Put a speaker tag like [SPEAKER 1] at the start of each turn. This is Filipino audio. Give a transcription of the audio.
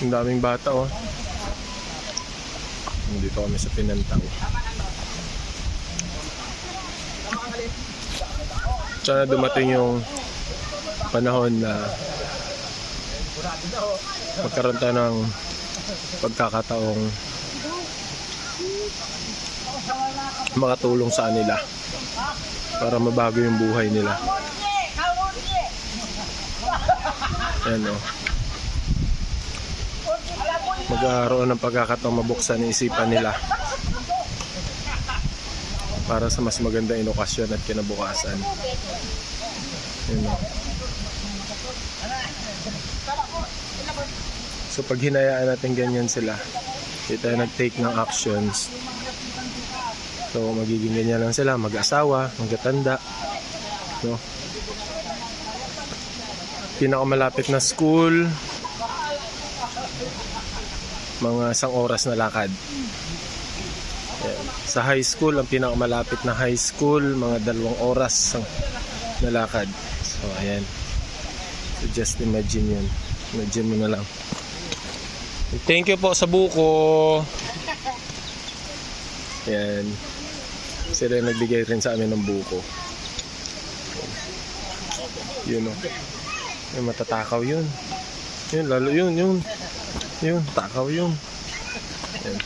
[SPEAKER 1] Ang daming bata oh. Dito kami sa Pinantaw. Sana dumating yung panahon na magkaroon tayo ng pagkakataong makatulong sa kanila para mabago yung buhay nila. Ayan o. Magkaroon ng pagkakataong mabuksan ang isipan nila para sa mas magandang edukasyon at kinabukasan. So pag hinayaan natin ganyan sila, hindi tayo nag-take ng actions. So magiging ganyan lang sila, mag-asawa, magkatanda. No? Pinakamalapit na school, mga isang oras na lakad. Ayan. Sa high school, ang pinakamalapit na high school, mga dalawang oras ang nalakad. So, ayan. So, just imagine yun. Imagine mo na lang. Thank you po sa buko. Ayan. Sila yung nagbigay rin sa amin ng buko. Yun o. Yung matatakaw yun. Yun, lalo yun, yun. Yun, takaw yun. Ayan.